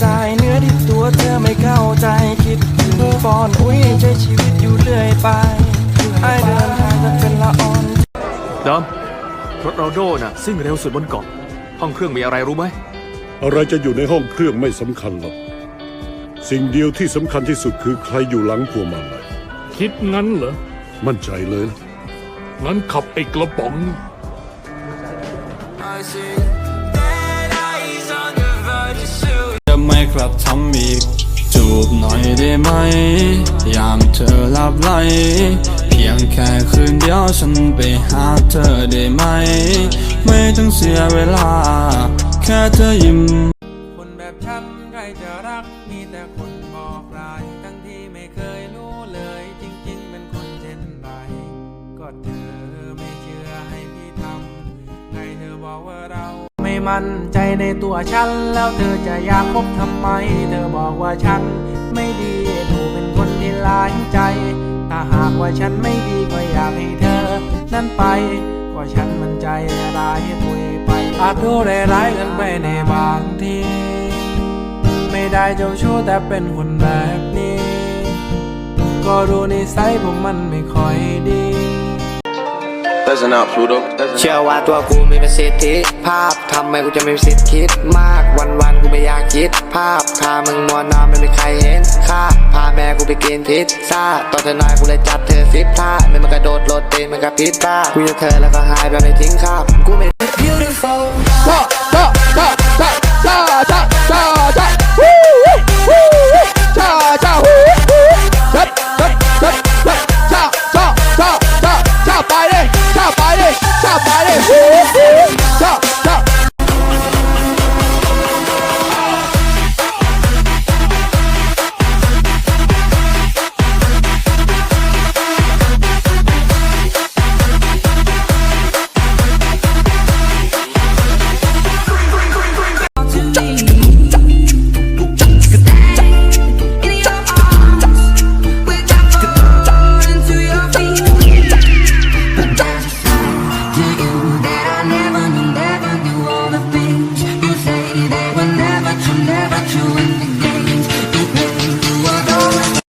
ใจเนื้อที่ตัวเธอไม่เข้าใจคิดถึงฟอนอุ้ยใช้ชีวิตอยู่เรื่อยไปไอายเดินทางจะเป็นละออนดำรถโรนัลโดน่ะซิ่งเร็วสุดบนเกาะห้องเครื่องมีอะไรรู้ไหมอะไรจะอยู่ในห้องเครื่องไม่สำคัญหรอกสิ่งเดียวที่สำคัญที่สุดคือใครอยู่หลังพวงมาลัยคิดงั้นเหรอมั่นใจเลยนะงั้นขับไอ้กระป๋องจะ อีก จูบหน่อยได้ไหม ยามเธอหลับไหล เพียงแค่คืนเดียวฉันไปหาเธอได้ไหม ไม่ต้องเสียเวลา แค่เธอยิ้ม คนแบบฉันใครจะรัก มีแต่คนบอกรายทั้งที่ไม่เคยรู้เลย จริง ๆ เป็นคนเช่นไร ก็เธอไม่เชื่อให้พี่ทำให้เธอบอกว่าเรา มั่นใจในตัวฉัน แล้วเธอจะอยากคบทำไม เธอบอกว่าฉันไม่ดีดูเป็นคนที่หลายใจ ถ้าหากว่าฉันไม่ดีก็อยากให้เธอ นั้นไป ก็ฉันมันใจร้ายคุยไป อาจดูร้ายๆกันไปในบางทีไม่ได้เจ้าชู้แต่เป็นคนแบบนี้ ก็รู้นิสัยผมมันไม่ค่อยดี Listen up, Pluto. เชื่อว่าตัวกูมีประสิทธิภาพทำไมกูจะไม่มีสิทธิ์คิดมากวันวันๆกูไม่อยากคิด ภาพพามึงมัวนอนไม่มีใครเห็นค่าพาแม่กูไปกินพิซซ่าตอนเธอน้อยกูเลยจัดเธอสิบท่าไม่มันกระโดดโลดเต้นมันกระพริบตากูจะเธอแล้วก็หายแบบไม่ทิ้งคราบกูไม่ aparecer.